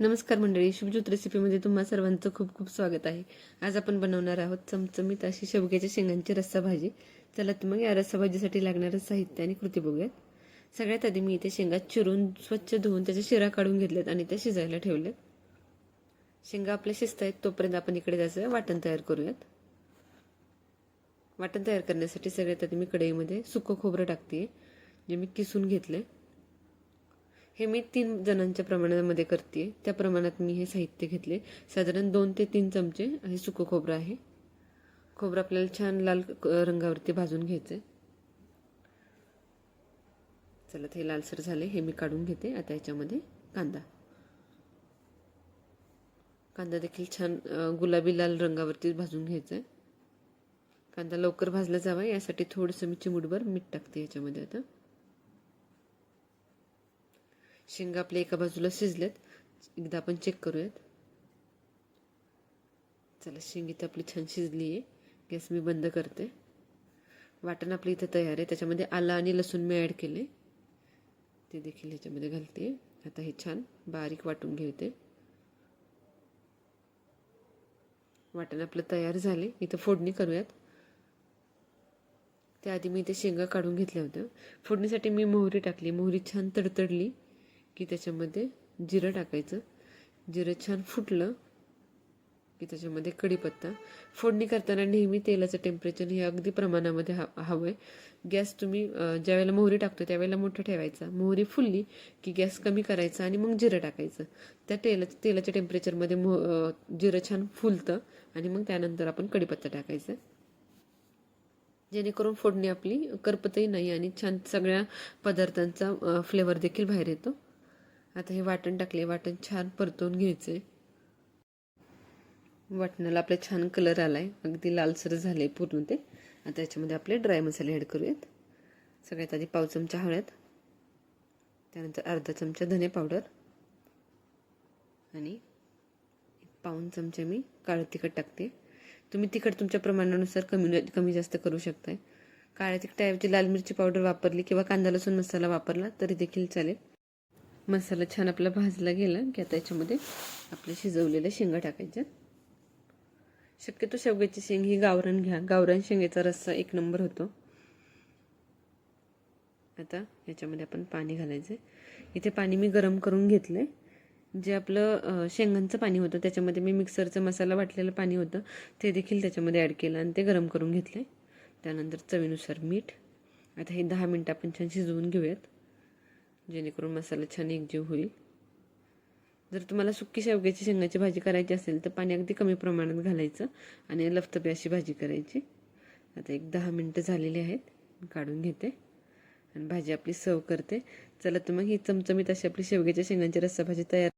नमस्कार मंडळी शुभज्योत रेसिपीमध्ये तुम्हा सर्वांचं खूप खूप स्वागत आहे. आज आपण बनवणार आहोत चमचमीत अशी शेवग्याच्या शेंगांची रस्सा भाजी. चला तर मग या रस्सा भाजीसाठी लागणारं साहित्य आणि कृती बघूयात. सगळ्यात आधी मी इथे शेंगा चिरून स्वच्छ धुवून त्याच्या शिरा काढून घेतल्यात आणि त्या शिजायला ठेवल्यात. शेंगा आपल्या शिजत आहेत तोपर्यंत आपण इकडे त्याचं वाटण तयार करूयात. वाटण तयार करण्यासाठी सगळ्यात आधी मी कढईमध्ये सुकं खोबरं टाकते जे मी किसून घेतलं आहे हे मी तीन जणांच्या प्रमाणामध्ये करते. त्या प्रमाणात मी हे साहित्य घेतले. साधारण दोन ते तीन चमचे हे सुकं खोबरं आहे. खोबरं आपल्याला छान लाल रंगावरती भाजून घ्यायचं आहे चला हे लालसर झाले. हे मी काढून घेते. आता याच्यामध्ये कांदा. कांदा देखील छान गुलाबी लाल रंगावरती भाजून घ्यायचा आहे कांदा लवकर भाजला जावा. यासाठी थोडंसं मी चिमूटभर मीठ टाकते याच्यामध्ये आता. शेंगा आपल्या एका बाजूला शिजल्यात एकदा आपण चेक करूयात. चला शेंगी तर आपली छान शिजली आहे गॅस मी बंद करते. वाटण आपलं इथं तयार आहे. त्याच्यामध्ये आलं आणि लसूण मी ॲड केले ते देखील ह्याच्यामध्ये घालते. आता हे छान बारीक वाटून घेते. वाटण आपलं तयार झाले. इथं फोडणी करूयात. त्याआधी मी इथे शेंगा काढून घेतल्या होत्या. फोडणीसाठी मी मोहरी टाकली. मोहरी छान तडतडली. की त्याच्यामध्ये जिरं टाकायचं. जिरं छान फुटलं की त्याच्यामध्ये कढीपत्ता. फोडणी करताना नेहमी तेलाचं टेम्परेचर हे अगदी प्रमाणामध्ये हा हवं आहे गॅस तुम्ही ज्यावेळेला मोहरी टाकतो त्यावेळेला मोठं ठेवायचा. मोहरी फुलली की गॅस कमी करायचा आणि मग जिरं टाकायचं. त्या तेला तेलाच्या टेम्परेचरमध्ये मो जिरं छान फुलतं आणि मग त्यानंतर आपण कढीपत्ता टाकायचा. जेणेकरून फोडणी आपली करपतही नाही आणि छान सगळ्या पदार्थांचा फ्लेवर देखील बाहेर येतो. आता हे वाटण टाकले वाटण छान परतून घ्यायचं आहे वाटणाला आपला छान कलर आला आहे अगदी लालसर झाले पूर्ण ते. आता याच्यामध्ये आपले ड्राय मसाले ॲड करूयात. सगळ्यात आधी पाव चमचा हळद. त्यानंतर अर्धा चमचा धने पावडर आणि पाऊन चमचे मी काळं तिखट टाकते. तुम्ही तिखट तुमच्या प्रमाणानुसार कमी कमी जास्त करू शकताय. काळ्या तिखटाऐवजी लाल मिरची पावडर वापरली किंवा कांदा लसूण मसाला वापरला तरी देखील चालेल. मसाला छान आपला भाजला गेला की आता याच्यामध्ये आपल्या शिजवलेल्या शेंगा टाकायच्या शक्यतो शेवग्याची शेंग ही गावरान घ्या. गावरान शेंगेचा रस्सा एक नंबर होतो. आता याच्यामध्ये आपण पाणी घालायचं इथे पाणी मी गरम करून घेतलं जे आपलं शेंगांचं पाणी होतं त्याच्यामध्ये मी मिक्सरचं मसाला वाटलेलं पाणी होतं ते देखील त्याच्यामध्ये ॲड केलं आणि ते गरम करून घेतलं त्यानंतर चवीनुसार मीठ. आता हे दहा मिनटं आपण छान शिजवून घेऊयात. जेणेकरून मसाला छान एकजीव होईल. जर तुम्हाला सुक्की शेवग्याची शेंगाची भाजी करायची असेल तर पाणी अगदी कमी प्रमाणात घालायचं आणि लफतपी अशी भाजी करायची. आता एक दहा मिनटं झालेली आहेत काढून घेते. आणि भाजी आपली सर्व करते. चला तर मग ही चमचमीत अशी आपली शेवग्याच्या शेंगांची रस्सा भाजी तयार